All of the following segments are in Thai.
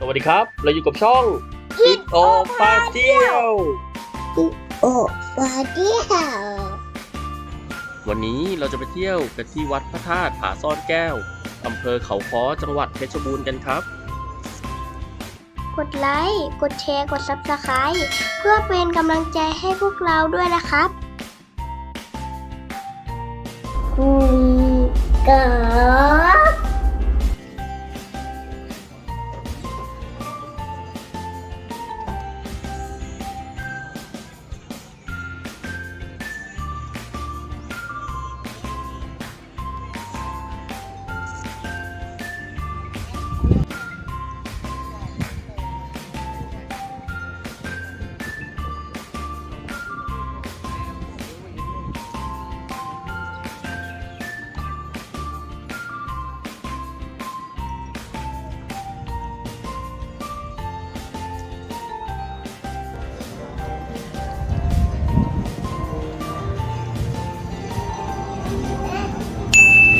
สวัสดีครับ เราอยู่กับช่องคิดโอปาเที่ยวโอ้วาเดียววันนี้เราจะไปเที่ยวกันที่วัดพระธาตุผาซ่อนแก้วอำเภอเขาค้อจังหวัดเพชรบูรณ์กันครับ กดไลค์ กดแชร์ กด Subscribe เพื่อเป็นกำลังใจให้พวกเราด้วยนะครับคุยกับ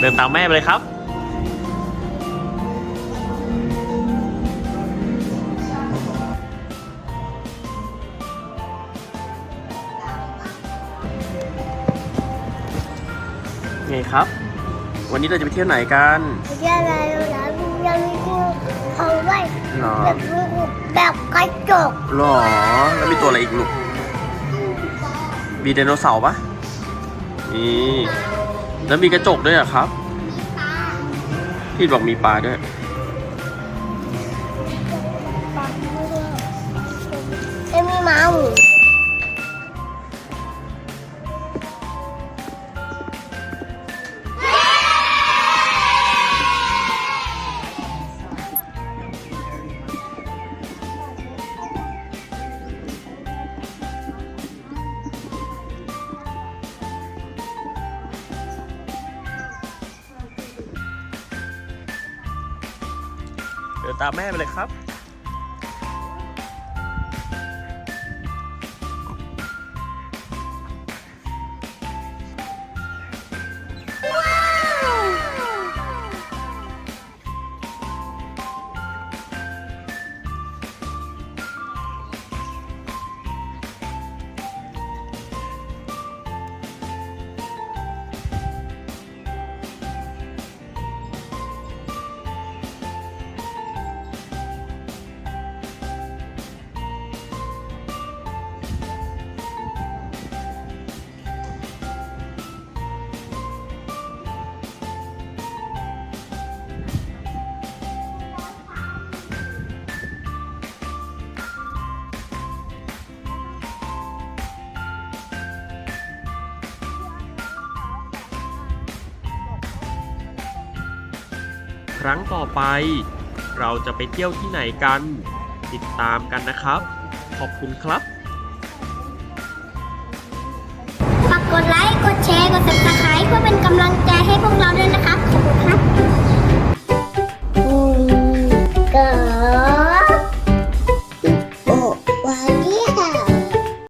เดินตามแม่ไปเลยครับ ไงครับ วันนี้เราจะไปเที่ยวไหนกันเดี๋ยวเราเรายังมีเขาไว้หรอแบบแบบกระจกหรอ แล้วมีตัวอะไรอีกลูกมีไดโนเสาร์ปะนี่ แล้วมีกระจกด้วยอะครับพี่บอกมีปลาด้วย เอ็มีหมาหมู เดินตามแม่ไปเลยครับ ครั้งต่อไป เราจะไปเที่ยวที่ไหนกัน ติดตามกันนะครับ ขอบคุณครับฝากกดไลค์ กดแชร์ กด Subscribe เพื่อเป็นกำลังใจให้พวกเราด้วยนะ